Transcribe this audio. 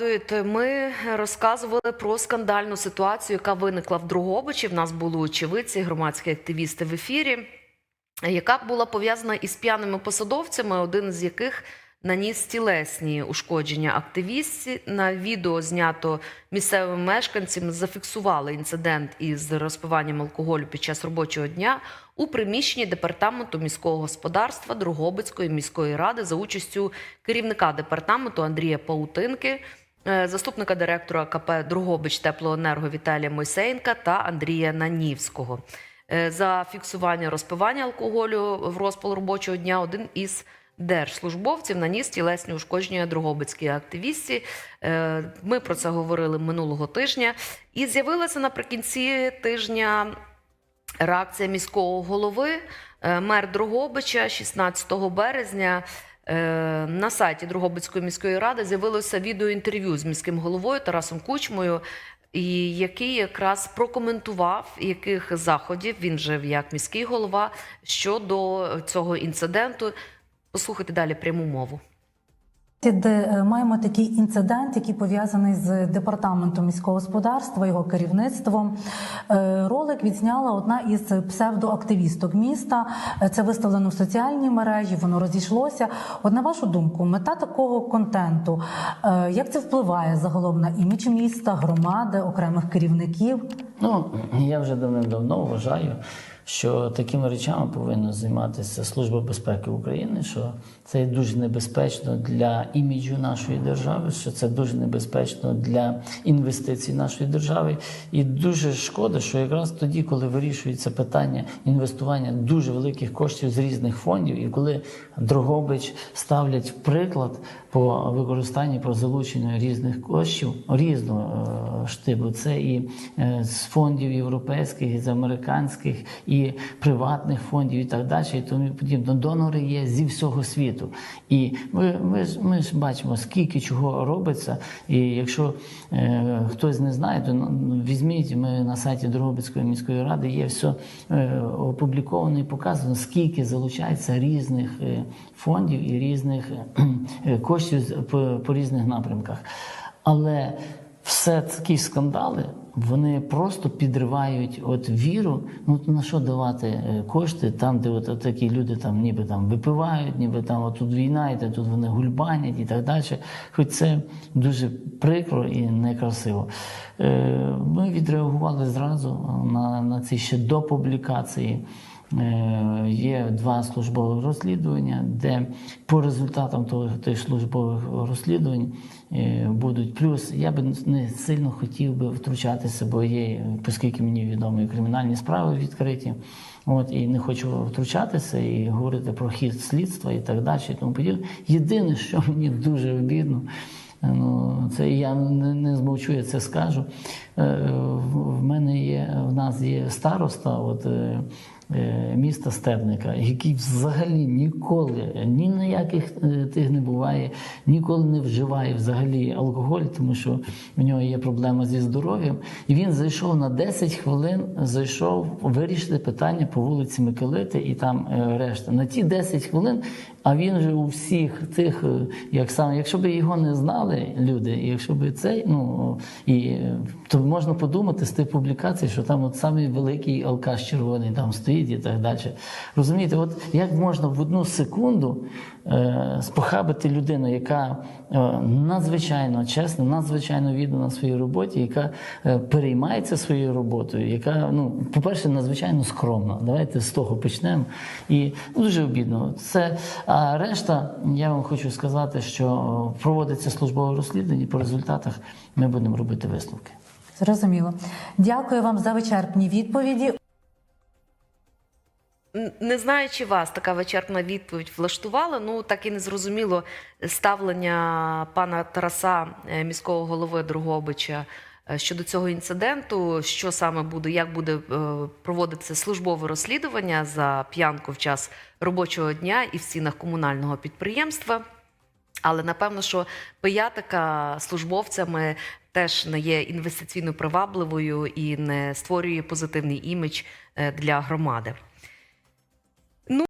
Пригадуєте, Ми розказували про скандальну ситуацію, яка виникла в Другобичі. В нас були очевидці, громадські активісти в ефірі, яка була пов'язана із п'яними посадовцями, один з яких наніс тілесні ушкодження активістці. На відео знято місцевими мешканцями. Зафіксували інцидент із розпиванням алкоголю під час робочого дня у приміщенні департаменту міського господарства Другобицької міської ради за участю керівника департаменту Андрія Паутинки. Е, Заступника директора КП Другобич Теплоенерго Віталія Мойсеєнка та Андрія Нанівського Е, за фіксування розпивання алкоголю в розпал робочого дня. Один із держслужбовців наніс тілесні ушкодження Другобицькій активістці. Е, Ми про це говорили минулого тижня, і з'явилася наприкінці тижня реакція міського голови, мер Другобича 16 березня. е, На сайті Другобицької міської ради з'явилося відеоінтерв'ю з міським головою Тарасом Кучмою, і який якраз прокоментував, яких заходів він жив як міський голова щодо цього інциденту. Послухайте далі пряму мову. Де е, маємо такий інцидент, який пов'язаний з департаментом міського господарства, його керівництвом. Е, Ролик відзняла одна із псевдоактивісток міста. Е, Це виставлено в соціальній мережі, воно розійшлося. От на вашу думку, мета такого контенту, як це впливає загалом на імідж міста, громади, окремих керівників? Ну, я вже давним-давно вважаю, що такими речами повинна займатися Служба безпеки України, що це дуже небезпечно для іміджу нашої держави, що це дуже небезпечно для інвестицій нашої держави. І дуже шкода, що якраз тоді, коли вирішується питання інвестування дуже великих коштів з різних фондів, і коли Дрогобич ставлять приклад по використанні про залучення різних коштів різного е, штибу, це і е, з фондів європейських, і з американських, і приватних фондів, і так далі, і тому подібне. Донори є зі всього світу. І ми, ми, ж, ми ж бачимо, скільки чого робиться. І якщо е, хтось не знає, то ну, візьміть ми на сайті Дрогобицької міської ради є все е, опубліковано і показано, скільки залучається різних е, фондів і різних е, коштів з- по, по різних напрямках. Але все такі скандали вони просто підривають от віру. Ну на що давати е, кошти там, де от, от такі люди там ніби там випивають, ніби там от тут війна, і тут вони гульбанять і так далі. Хоч це дуже прикро і некрасиво. Е, Ми відреагували зразу на, на ці ще до публікації. Е, Є два службових розслідування, де по результатам тих службових розслідувань е, будуть плюс. Я би не сильно хотів би втручатися, бо є, оскільки мені відомо, і кримінальні справи відкриті. От і не хочу втручатися і говорити про хід слідства і так далі. Тому подібне. Єдине, що мені дуже обідно. Ну, це я не, не змовчу, я це скажу. Е, В мене є, в нас є староста, от міста Стебника, який взагалі ніколи ні на яких е, тих не буває, ніколи не вживає взагалі алкоголь, тому що в нього є проблема зі здоров'ям. І він зайшов на 10 хвилин, зайшов вирішити питання по вулиці Миколити і там е, решта. На ті 10 хвилин, а він же у всіх тих, е, як саме, якщо б його не знали люди, якщо б цей, ну і то можна подумати з тих публікацій, що там от самий великий алкаш червоний там стоїть і так далі. Розумієте, от як можна в одну секунду е, спохабити людину, яка надзвичайно чесна, надзвичайно віддана своїй роботі, яка е, переймається своєю роботою, яка, ну, по-перше, надзвичайно скромна. Давайте з того почнемо. І ну, дуже обідно. Це а решта, я вам хочу сказати, що е, проводиться службове розслідування, і по результатах ми будемо робити висновки. Зрозуміло. Дякую вам за вичерпні відповіді. Не знаю, чи вас така вичерпна відповідь влаштувала. Ну так і не зрозуміло ставлення пана Тараса, е, міського голови Другобича, е, щодо цього інциденту. Що саме буде, як буде е, проводитися службове розслідування за п'янку в час робочого дня і в стінах комунального підприємства. Але напевно, що пиятика службовцями теж не є інвестиційно привабливою і не створює позитивний імідж е, для громади.